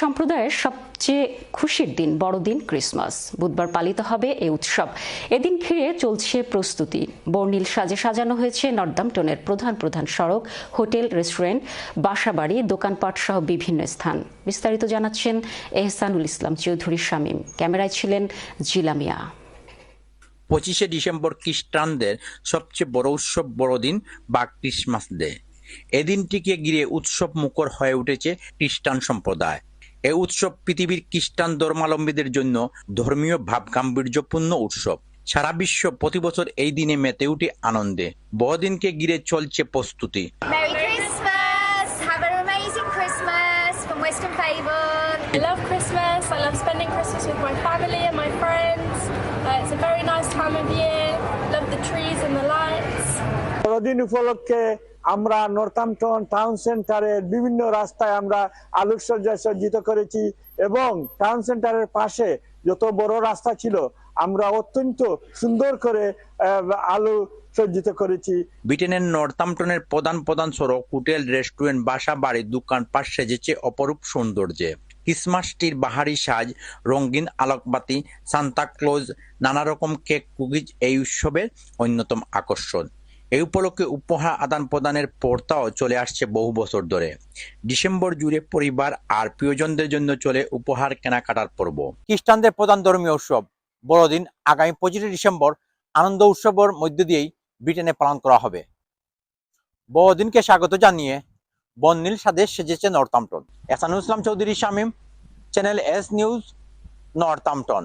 সম্প্রদায়ের সবচেয়ে খুশির দিন, বড়দিন ক্রিসমাস। বুধবার পালিত হবে এই উৎসব। এদিন ঘিরে চলছে প্রস্তুতি। বর্ণিল সাজে সাজানো হয়েছে নর্দাম্পটনের প্রধান প্রধান সড়ক, হোটেল, রেস্টুরেন্ট, বাসাবাড়ি, দোকানপাট সহ বিভিন্ন স্থান। বিস্তারিত জানাচ্ছেন এহসানুল ইসলাম চৌধুরী শামীম। ক্যামেরায় ছিলেন জিলামিয়া পঁচিশে ডিসেম্বর খ্রিস্টানদের সবচেয়ে বড় উৎসব বড়দিন বা ক্রিসমাস ডে। এদিনটিকে ঘিরে উৎসব মুখর হয়ে উঠেছে খ্রিস্টান সম্প্রদায়। এ উৎসব পৃথিবীর খ্রিস্টান ধর্মাবলম্বীদের জন্য ধর্মীয় ভাবগাম্ভীর্যপূর্ণ উৎসব। সারা বিশ্ব প্রতি বছর এই দিনে মেতে উঠে আনন্দে। বহদিনকে ঘিরে চলছে প্রস্তুতি। উপলক্ষে আমরা নর্থাম্পটন টাউন সেন্টারের বিভিন্ন রাস্তায় আমরা আলোকসজ্জায় সজ্জিত করেছি এবং টাউন সেন্টারের পাশে যত বড় রাস্তা ছিল, আমরা অত্যন্ত সুন্দর করে আলো সজ্জিত করেছি। ব্রিটেনের নর্থাম্পটনের প্রধান প্রধান সড়ক, হোটেল, রেস্টুরেন্ট, বাসা, বাড়ি দোকানপাট সেজেছে অপরূপ সৌন্দর্যে। ক্রিসমাসটির বাহারি সাজ, রঙিন আলোকবাতি, সান্তা ক্লোজ নানা রকম কেক কুকিজ এই উৎসবের অন্যতম আকর্ষণ। এই উপলক্ষে উপহার আদান প্রদানের পর্তাও চলে আসছে বহু বছর ধরে। ডিসেম্বর জুড়ে পরিবার আর প্রিয়জনদের জন্য চলে উপহার কেনাকাটার পর্ব। খ্রিস্টানদের প্রধান ধর্মীয় উৎসব, বড়দিন আগামী পঁচিশে ডিসেম্বর আনন্দ উৎসবের মধ্য দিয়েই ব্রিটেনে পালন করা হবে। বড়দিনকে স্বাগত জানিয়ে বন্নীল সাদে সেজেছে Northampton. Ehsanul Islam Chowdhury Shamim, channel S news, Northampton.